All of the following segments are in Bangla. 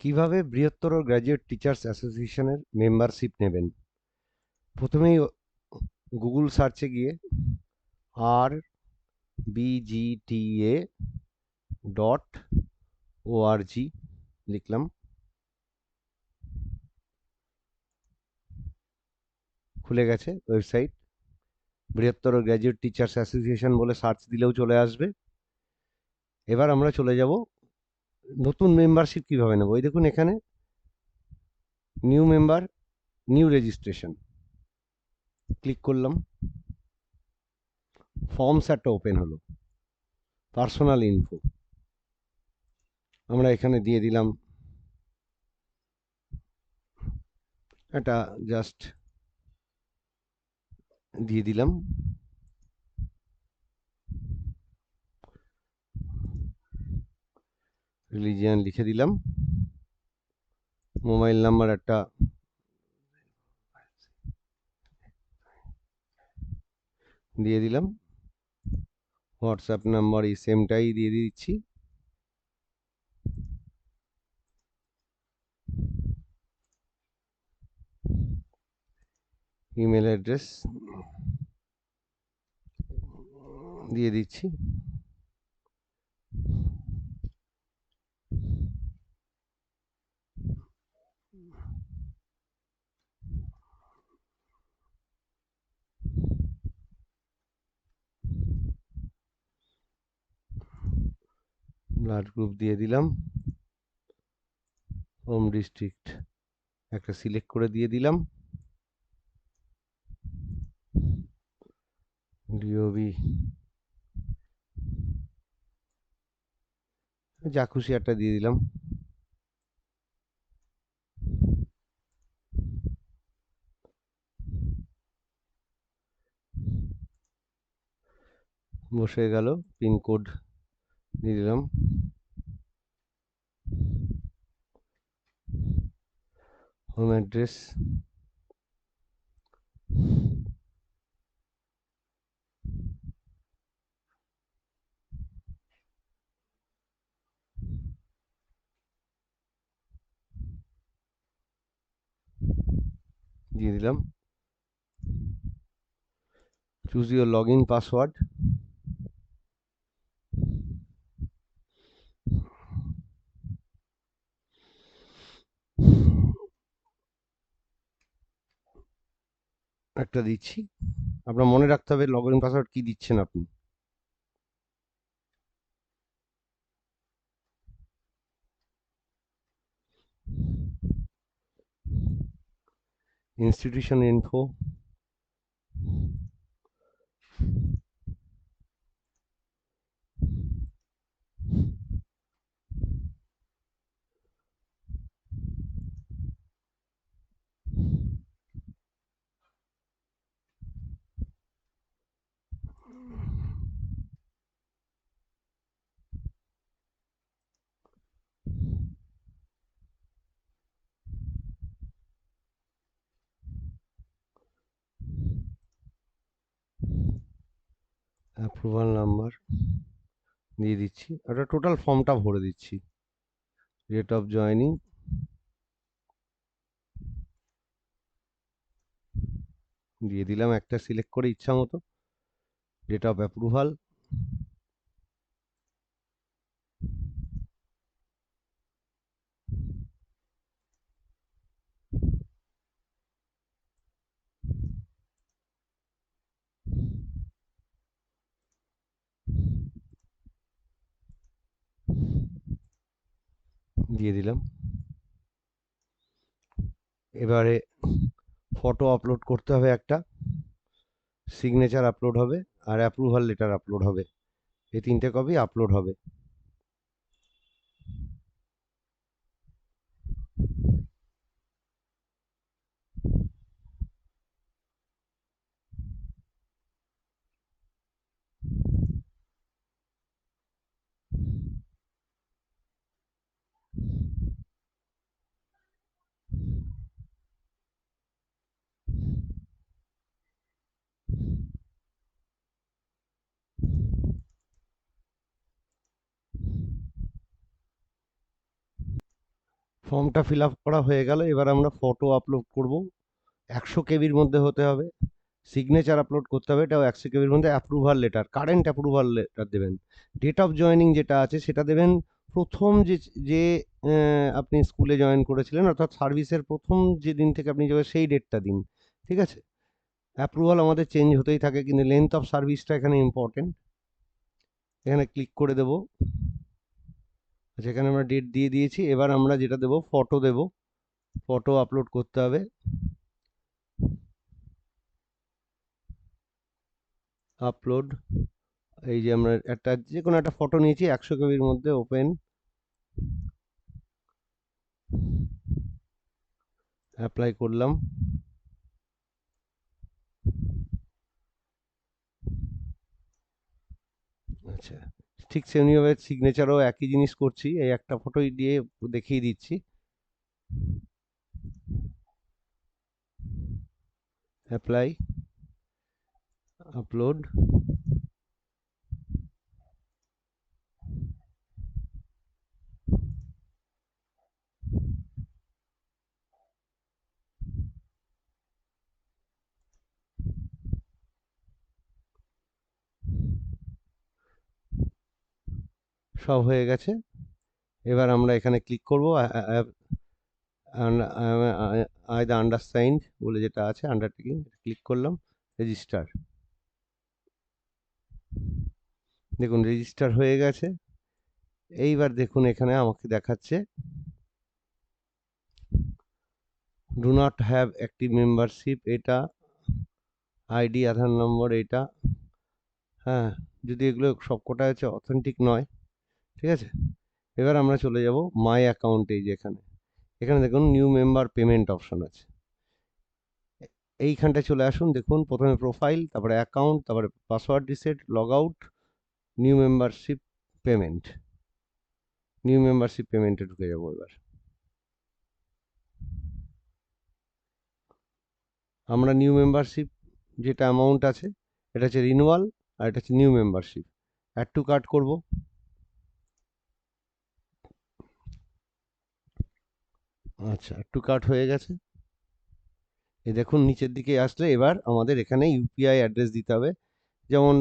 কীভাবে বৃহত্তর গ্র্যাজুয়েট টিচার্স অ্যাসোসিয়েশনের মেম্বারশিপ নেবেন? প্রথমেই গুগল সার্চে গিয়ে আর বিজিটিএ ডট ওআরজি লিখলাম। খুলে গেছে ওয়েবসাইট বৃহত্তর গ্র্যাজুয়েট টিচার্স অ্যাসোসিয়েশন বলে সার্চ দিলেও চলে আসবে। এবার আমরা চলে যাব নতুন মেম্বারশিপ কীভাবে নেব? এই দেখুন এখানে new member new registration click করলাম। ফর্মস একটা ওপেন হলো। পার্সোনাল ইনফো আমরা এখানে দিয়ে দিলাম একটা জাস্ট দিয়ে দিলাম। রিলিজিয়ান লিখে দিলাম। মোবাইল নাম্বার একটা দিয়ে দিলাম। হোয়াটসঅ্যাপ নাম্বার এই সেমটাই দিয়ে দিচ্ছি। ইমেল অ্যাড্রেস দিয়ে দিচ্ছি। ব্লাড গ্রুপ দিয়ে দিলাম। হোম ডিস্ট্রিক্ট একটা সিলেক্ট করে দিয়ে দিলাম। ডিওবি যা খুশি একটা দিয়ে দিলাম। বসে গেল পিনকোড দিয়ে দিলাম। হোম অ্যাড্রেস দিয়ে দিলাম। Choose your log in password একটা দিচ্ছি। আপনার মনে রাখতে হবে লগ ইন পাসওয়ার্ড কি দিচ্ছেন আপনি। ইনস্টিটিউশন info অ্যাপ্রুভাল নাম্বার দিয়ে দিচ্ছি। একটা টোটাল ফর্মটা ভরে দিচ্ছি। রেট অফ জয়নিং দিয়ে দিলাম। একটা সিলেক্ট করে ইচ্ছা মতো ডেট অফ অ্যাপ্রুভাল দিয়ে দিলাম। এবারে ফটো আপলোড করতে হবে একটা। সিগনেচার আপলোড হবে আর অ্যাপ্রুভাল লেটার আপলোড হবে। এই তিনটে কপি আপলোড হবে। ফর্মটা ফিল করা হয়ে গেল, এবার আমরা ফটো আপলোড করব। একশো কেবির মধ্যে হতে হবে। সিগনেচার আপলোড করতে হবে, এটাও একশো কেবির মধ্যে approval letter current approval letter দেবেন। ডেট অফ জয়েনিং যেটা আছে, সেটা দেবেন প্রথম যে যে আপনি স্কুলে জয়েন করেছিলেন, অর্থাৎ সার্ভিসের প্রথম যে দিন থেকে আপনি যাবেন, সেই ডেটটা দিন। ঠিক আছে? অ্যাপ্রুভাল আমাদের চেঞ্জ হতেই থাকে, কিন্তু লেন্থ অফ সার্ভিসটা এখানে ইম্পর্টেন্ট এখানে ক্লিক করে দেব। এখানে আমরা ডেট দিয়ে দিয়েছি, এবার আমরা যেটা দেব ফটো দেব। ফটো আপলোড করতে হবে। আপলোড এই যে আমরা একটা যে কোনো একটা ফটো নিয়েছি, একশো কেবির মধ্যে ওপেন অ্যাপ্লাই করলাম। আচ্ছা। ঠিক সেমনিভাবে সিগনেচারও একই জিনিস করছি এই একটা ফটোই দিয়ে দেখিয়ে দিচ্ছি। অ্যাপ্লাই আপলোড সব হয়ে গেছে। এবার আমরা এখানে ক্লিক করব। আই দ্য আন্ডারসাইন্ড বলে যেটা আছে আন্ডারটেকিং ক্লিক করলাম রেজিস্টার দেখুন রেজিস্টার হয়ে গেছে। এইবার দেখুন, এখানে আমাকে দেখাচ্ছে do not have active membership এটা আইডি আধার নম্বর, এটা হ্যাঁ যদি এগুলো সবকটা হচ্ছে অথেন্টিক নয়। ঠিক আছে? এবার আমরা চলে যাব মাই অ্যাকাউন্টে যেখানে এখানে। দেখুন নিউ মেম্বার পেমেন্ট অপশন আছে। এইখানটায় চলে আসুন, দেখুন প্রথমে প্রোফাইল তারপরে অ্যাকাউন্ট তারপরে password reset log out new membership payment new membership পেমেন্টে ঢুকে যাব এবার। আমরা নিউ মেম্বারশিপ যেটা অ্যামাউন্ট আছে, এটা হচ্ছে রিনুয়াল আর এটা হচ্ছে new membership add to card করব। আচ্ছা একটু কাট হয়ে গেছে। এই দেখুন, নিচের দিকে আসলে এবার আমাদের এখানে ইউপিআই অ্যাড্রেস দিতে হবে। যেমন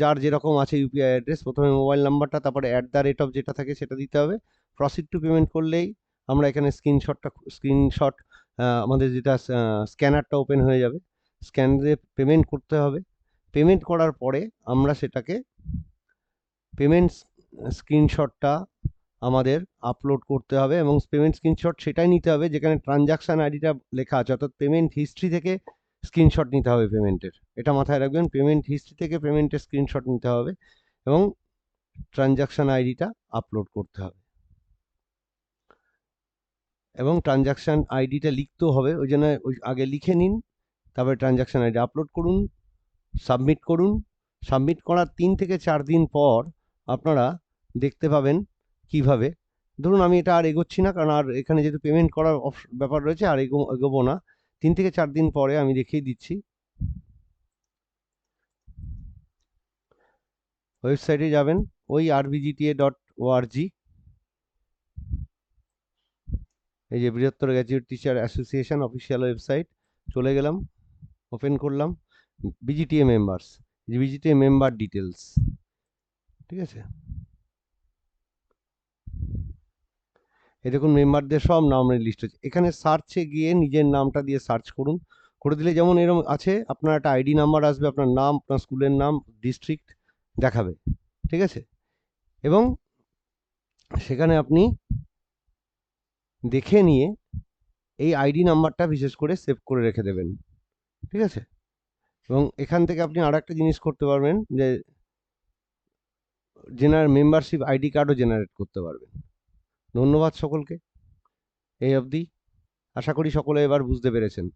যার যেরকম আছে ইউপিআই অ্যাড্রেস প্রথমে মোবাইল নাম্বারটা তারপরে অ্যাট দ্য রেট অফ যেটা থাকে সেটা দিতে হবে। প্রসিড টু পেমেন্ট করলেই আমরা এখানে স্ক্রিনশটটা স্ক্রিনশট আমাদের যেটা স্ক্যানারটা ওপেন হয়ে যাবে। স্ক্যান দিয়ে পেমেন্ট করতে হবে। পেমেন্ট করার পরে আমরা সেটাকে পেমেন্ট স্ক্রিনশটটা আমাদের আপলোড করতে হবে এবং পেমেন্ট স্ক্রিনশট সেটাই নিতে হবে, যেখানে ট্রানজাকশান আইডিটা লেখা আছে। অর্থাৎ পেমেন্ট হিস্ট্রি থেকে স্ক্রিনশট নিতে হবে পেমেন্টের এটা মাথায় রাখবেন পেমেন্ট হিস্ট্রি থেকে পেমেন্টের স্ক্রিনশট নিতে হবে এবং ট্রানজাকশান আইডিটা আপলোড করতে হবে। এবং ট্রানজাকশান আইডিটা লিখতেও হবে, ওই জন্য ওই আগে লিখে নিন, তারপরে ট্রানজাকশান আইডি আপলোড করুন সাবমিট করুন। সাবমিট করার তিন থেকে চার দিন পর আপনারা দেখতে পাবেন কীভাবে? ধরুন আমি এটা আর এগোচ্ছি না, কারণ আর এখানে যেহেতু পেমেন্ট করার ব্যাপার রয়েছে, আর এগো, এগোবো না। তিন থেকে চার দিন পরে আমি দেখিয়ে দিচ্ছি। ওয়েবসাইটে যাবেন, ওই আরবিজিটিএ ডট ওআরজি এই যে বৃহত্তর graduate teacher association official website চলে গেলাম ওপেন করলাম BGTA members BGTA member details ঠিক আছে? এই দেখুন মেম্বারদের সব নাম লিস্ট হচ্ছে এখানে সার্চে গিয়ে নিজের নামটা দিয়ে সার্চ করুন। করে দিলে যেমন এরকম আছে, আপনার একটা আইডি নাম্বার আসবে, আপনার নাম, আপনার স্কুলের নাম ডিস্ট্রিক্ট দেখাবে। ঠিক আছে? এবং সেখানে আপনি দেখে নিয়ে এই আইডি নাম্বারটা বিশেষ করে সেভ করে রেখে দেবেন। ঠিক আছে? এবং এখান থেকে আপনি আর একটা জিনিস করতে পারবেন যে জেনার মেম্বারশিপ আইডি কার্ডও জেনারেট করতে পারবেন। ধন্যবাদ সকলকে এই অবধি। আশা করি সকলে এবার বুঝতে পেরেছেন।